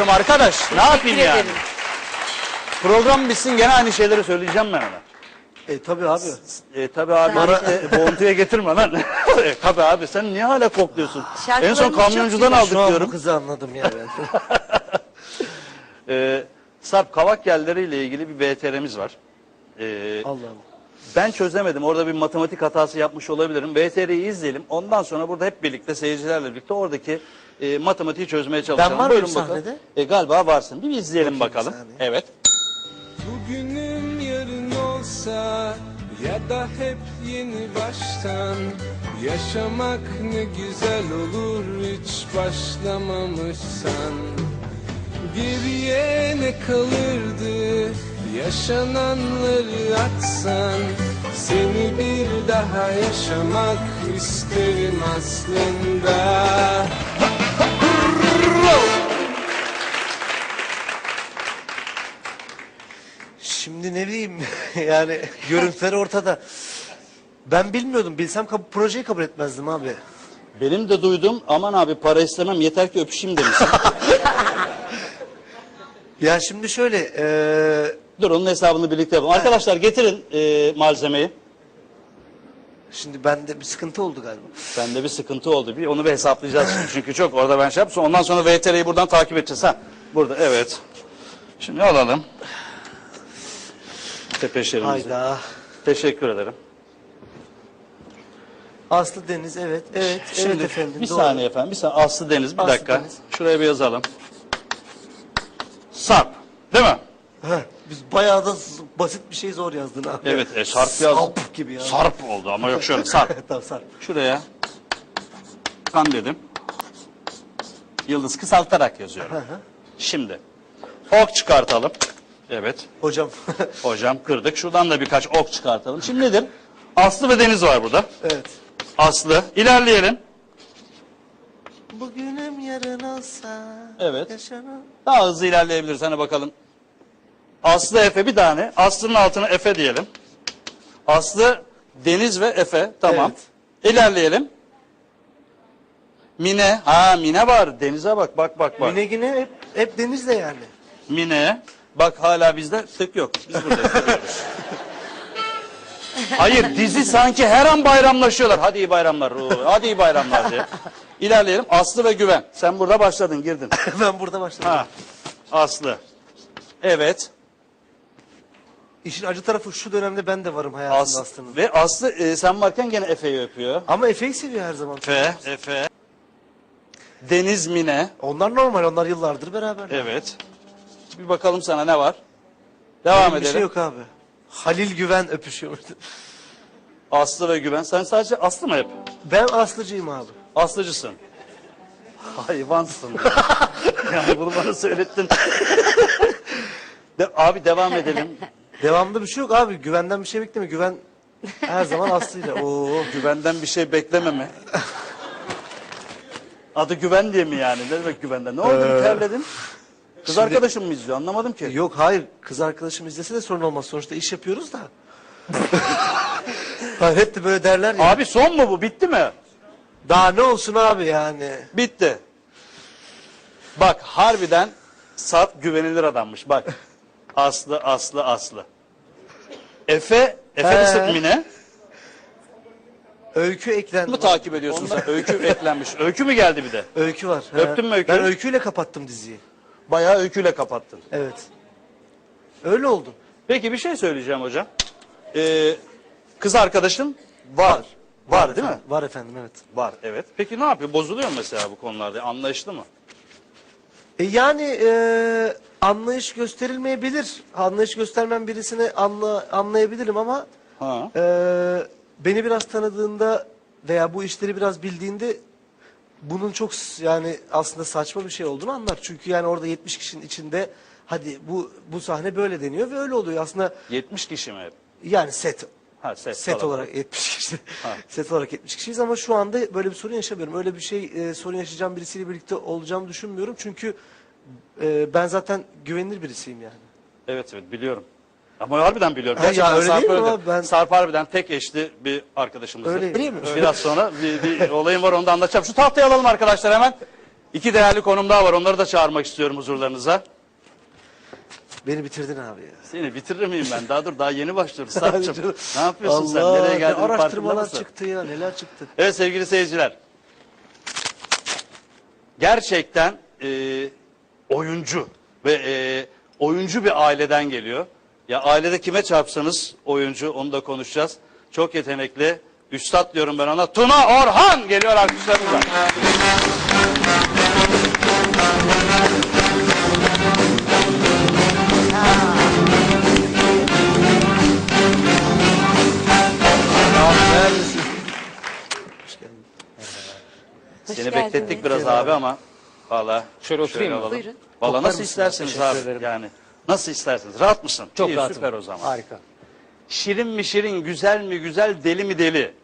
ediyorum arkadaş. Ne yapayım Teşekkür yani? ederim. Program bitsin gene aynı şeyleri söyleyeceğim ben ona. E tabii abi. E tabi abi bana e, boğuntuya getirme lan. e, tabi abi sen niye hala kokluyorsun? En son kamyoncudan aldık Şu an bu diyorum. kızı anladım ya ben. E, Sarp kavak yerleriyle ilgili bir VTR'miz var. E, Allah'ım. Ben çözemedim. Orada bir matematik hatası yapmış olabilirim. VTR'yi izleyelim. Ondan sonra burada hep birlikte seyircilerle birlikte oradaki e, matematiği çözmeye çalışalım. var Buyurun mıyım bakalım. sahnede? E, galiba varsın. Bir izleyelim Bakayım bakalım. bir saniye. Evet. Bugünüm yarın olsa ya da hep yeni baştan Yaşamak ne güzel olur hiç başlamamışsan Geriye ne kalırdı yaşananları atsan Seni bir daha yaşamak isterim aslında Şimdi ne bileyim yani görüntüler ortada. Ben bilmiyordum. Bilsem kab- projeyi kabul etmezdim abi. Benim de duydum aman abi para istemem yeter ki öpüşeyim demişsin. Ya şimdi şöyle eee, Dur onun hesabını birlikte yapalım. Arkadaşlar getirin e, malzemeyi. şimdi bende bir sıkıntı oldu galiba. Bende bir sıkıntı oldu. Bir onu bir hesaplayacağız şimdi. Çünkü çok orada ben şey yapsam ondan sonra VTR'yi buradan takip edeceğiz. Ha burada evet. Şimdi alalım. Tepeşerimizi. Hayda. Teşekkür ederim. Aslı Deniz evet. Evet. Şimdi evet efendim. bir doğru. saniye efendim. Bir saniye. Aslı Deniz bir Aslı dakika. Deniz. Şuraya bir yazalım. Sarp. Biz bayağı da basit bir şey zor yazdın abi. Evet. E, sarp yaz. Sarp gibi ya. Sarp oldu ama yok şöyle sarp. tamam sarp. Şuraya kan dedim. Yıldız kısaltarak yazıyorum. Şimdi ok çıkartalım. Evet. Hocam. Hocam kırdık. Şuradan da birkaç ok çıkartalım. Şimdi nedir? Aslı ve Deniz var burada. evet. Aslı. İlerleyelim. Bugünüm yarın olsa. Evet. Yaşanan. Daha hızlı ilerleyebiliriz. Hani bakalım. Aslı Efe bir tane. Aslı'nın altına Efe diyelim. Aslı Deniz ve Efe. Tamam. İlerleyelim. Mine. Ha Mine var. Denize bak bak bak bak. Mine yine hep, hep denizde yani. Mine. Bak hala bizde tık yok. Biz buradayız. Hayır dizi sanki her an bayramlaşıyorlar. Hadi iyi bayramlar. oo, Hadi iyi bayramlar diye. İlerleyelim. Aslı ve Güven. Sen burada başladın girdin. ben burada başladım. Ha. Aslı. Evet. İşin acı tarafı şu dönemde ben de varım hayatında Aslı. Aslı'nın. Ve Aslı e, sen varken gene Efe'yi öpüyor. Ama Efe'yi seviyor her zaman. Efe. Efe. Deniz Mine. Onlar normal, onlar yıllardır beraber. Evet. Bir bakalım sana ne var. Devam Benim bir edelim. şey yok abi. Halil Güven öpüşüyordu. Aslı ve Güven. Sen sadece Aslı mı hep? Ben Aslıcıyım abi. Aslıcısın. Hayvansın. yani bunu bana söylettin. De, abi devam edelim. Devamında bir şey yok abi. Güvenden bir şey bekleme. Güven her zaman Aslı'yla. Oo. Güvenden bir şey bekleme mi? Adı Güven diye mi yani? Ne demek güvenden? Ne oldu? Bir terledin. Kız Şimdi- arkadaşım mı izliyor? Anlamadım ki. Yok hayır. Kız arkadaşım izlese de sorun olmaz. Sonuçta iş yapıyoruz da. hayır, hep de böyle derler ya. Abi son mu bu? Bitti mi? Daha ne olsun abi yani. Bitti. Bak harbiden Sarp güvenilir adammış. Bak. Aslı, Aslı, Aslı. Efe, Efe He. Mine. Öykü eklendi. Mı takip ediyorsun sen? Öykü eklenmiş. Öykü mü geldi bir de? Öykü var. Öptün mü Öykü'yü? Ben öyküyle kapattım diziyi. Bayağı öyküyle kapattın. Evet. Öyle oldu. Peki bir şey söyleyeceğim hocam. Ee, kız arkadaşın var. Var, değil mi? efendim, Var efendim evet. Var evet. Peki ne yapıyor? Bozuluyor mu mesela bu konularda? Anlayışlı mı? E yani e, anlayış gösterilmeyebilir. Anlayış göstermem birisine anla, anlayabilirim ama Ha. e, beni biraz tanıdığında veya bu işleri biraz bildiğinde bunun çok yani aslında saçma bir şey olduğunu anlar. Çünkü yani orada 70 kişinin içinde hadi bu bu sahne böyle deniyor ve öyle oluyor. Aslında 70 kişi mi yani set Ha set, set falan. olarak 70 kişi. Ha. set olarak 70 kişiyiz ama şu anda böyle bir sorun yaşamıyorum. Öyle bir şey e, sorun yaşayacağım birisiyle birlikte olacağımı düşünmüyorum. Çünkü e, ben zaten güvenilir birisiyim yani. Evet evet biliyorum. Ama harbiden biliyorum. Ha, ya Gerçekten öyle Sarp değil mi öyle. abi? Ben- Sarp harbiden tek eşli bir arkadaşımızdır. Öyle değil mi? Biraz sonra bir, bir olayım var onu da anlatacağım. Şu tahtayı alalım arkadaşlar hemen. İki değerli konum daha var. Onları da çağırmak istiyorum huzurlarınıza. Beni bitirdin abi ya. Seni bitirir miyim ben? Daha dur daha yeni başlıyoruz. Sarp'cığım. ne yapıyorsun Allah, sen? Nereye ne geldin? araştırmalar çıktı ya neler çıktı. Evet sevgili seyirciler. Gerçekten e, oyuncu ve e, oyuncu bir aileden geliyor. Ya ailede kime çarpsanız oyuncu onu da konuşacağız. Çok yetenekli. Üstad diyorum ben ona. Tuna Orhan geliyor alkışlarınızla. Seni beklettik biraz abi ama valla. Şöyle oturayım mı? alalım. Buyurun. Valla Toplar nasıl mısınız? isterseniz Teşekkür abi. ederim. Yani nasıl isterseniz. Rahat mısın? Çok İyi, rahatım. Süper o zaman. Harika. Şirin mi şirin, güzel mi güzel, deli mi deli.